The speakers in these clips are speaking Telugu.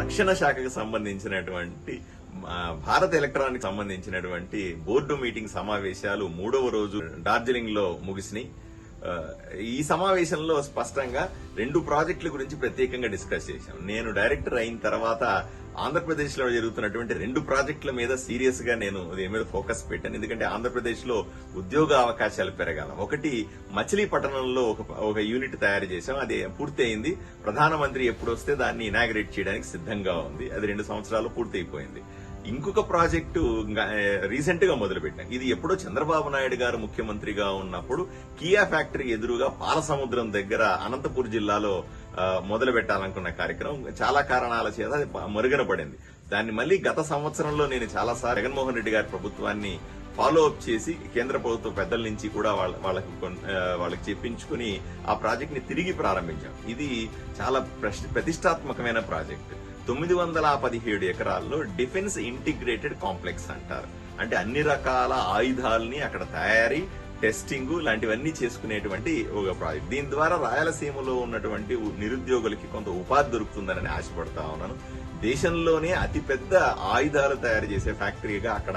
రక్షణ శాఖకు సంబంధించినటువంటి భారత ఎలక్ట్రానిక్ సంబంధించినటువంటి బోర్డు మీటింగ్ సమావేశాలు మూడవ రోజు డార్జిలింగ్లో ముగిసినాయి ఈ సమావేశంలో స్పష్టంగా రెండు ప్రాజెక్టుల గురించి ప్రత్యేకంగా డిస్కస్ చేశాం. నేను డైరెక్టర్ అయిన తర్వాత ఆంధ్రప్రదేశ్లో జరుగుతున్నటువంటి రెండు ప్రాజెక్టుల మీద సీరియస్గా నేను దీని మీద ఫోకస్ పెట్టాను. ఎందుకంటే ఆంధ్రప్రదేశ్లో ఉద్యోగ అవకాశాలు పెరగాల. ఒకటి మచిలీపట్నంలో ఒక ఒక యూనిట్ తయారు చేశాం. అది పూర్తి అయింది ప్రధానమంత్రి ఎప్పుడు వస్తే దాన్ని ఇనాగ్రేట్ చేయడానికి సిద్ధంగా ఉంది. అది రెండు సంవత్సరాలు పూర్తయిపోయింది. ఇంకొక ప్రాజెక్టు రీసెంట్గా మొదలుపెట్టాం. ఇది ఎప్పుడో చంద్రబాబు నాయుడు గారు ముఖ్యమంత్రిగా ఉన్నప్పుడు కియా ఫ్యాక్టరీ ఎదురుగా పాలసముద్రం దగ్గర అనంతపూర్ జిల్లాలో మొదలు పెట్టాలనుకున్న కార్యక్రమం చాలా కారణాల చేత అది మరుగున పడింది దాన్ని మళ్ళీ గత సంవత్సరంలో నేను చాలా సార్ జగన్మోహన్ రెడ్డి గారి ప్రభుత్వాన్ని ఫాలో అప్ చేసి కేంద్ర ప్రభుత్వ పెద్దల నుంచి కూడా వాళ్ళ వాళ్ళకి కొన్- వాళ్ళకి చెప్పించుకుని ఆ ప్రాజెక్ట్ని తిరిగి ప్రారంభించాం. ఇది చాలా ప్రతిష్టాత్మకమైన ప్రాజెక్ట్. తొమ్మిది వందల పదిహేడు ఎకరాల్లో డిఫెన్స్ ఇంటిగ్రేటెడ్ కాంప్లెక్స్ అంటారు. అంటే అన్ని రకాల ఆయుధాలని అక్కడ తయారీ టెస్టింగ్ లాంటివన్నీ చేసుకునేటువంటి ఒక ప్రాజెక్ట్ దీని ద్వారా రాయలసీమలో ఉన్నటువంటి నిరుద్యోగులకి కొంత ఉపాధి దొరుకుతుందని ఆశపడతా ఉన్నాను. దేశంలోనే అతిపెద్ద ఆయుధాలు తయారు చేసే ఫ్యాక్టరీగా అక్కడ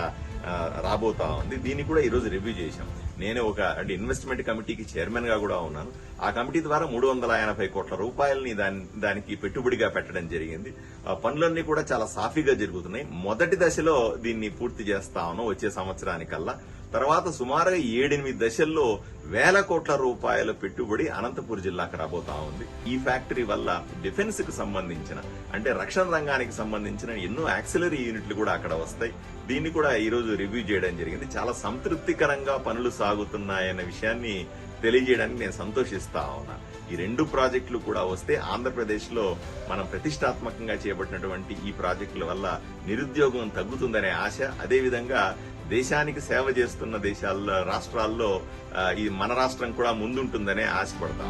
రాబోతా ఉంది. దీన్ని కూడా ఈరోజు రివ్యూ చేశాం. నేను ఒక అంటే ఇన్వెస్ట్మెంట్ కమిటీకి చైర్మన్గా కూడా ఉన్నాను. ఆ కమిటీ ద్వారా మూడు వందల ఎనభై కోట్ల రూపాయలని దాని దానికి పెట్టుబడిగా పెట్టడం జరిగింది. ఆ పనులన్నీ కూడా చాలా సాఫీగా జరుగుతున్నాయి. మొదటి దశలో దీన్ని పూర్తి చేస్తా ఉన్నాం. వచ్చే సంవత్సరానికల్లా. తర్వాత సుమారుగా ఏడెనిమిది దశల్లో వేల కోట్ల రూపాయల పెట్టుబడి అనంతపూర్ జిల్లాకు రాబోతా ఉంది. ఈ ఫ్యాక్టరీ వల్ల డిఫెన్స్కు సంబంధించిన అంటే రక్షణ రంగానికి సంబంధించిన ఎన్నో యాక్సిలరీ యూనిట్లు కూడా అక్కడ వస్తాయి. దీన్ని కూడా ఈ రోజు రివ్యూ చేయడం జరిగింది. చాలా సంతృప్తికరంగా పనులు సాగుతున్నాయన్న విషయాన్ని తెలియజేయడానికి నేను సంతోషిస్తా ఉన్నా. ఈ రెండు ప్రాజెక్టులు కూడా వస్తే ఆంధ్రప్రదేశ్లో మనం ప్రతిష్టాత్మకంగా చేపట్టినటువంటి ఈ ప్రాజెక్టుల వల్ల నిరుద్యోగం తగ్గుతుందనే ఆశ. అదేవిధంగా దేశానికి సేవ చేస్తున్న దేశాల్లో రాష్ట్రాల్లో ఈ మన రాష్ట్రం కూడా ముందుంటుందనే ఆశపడతా.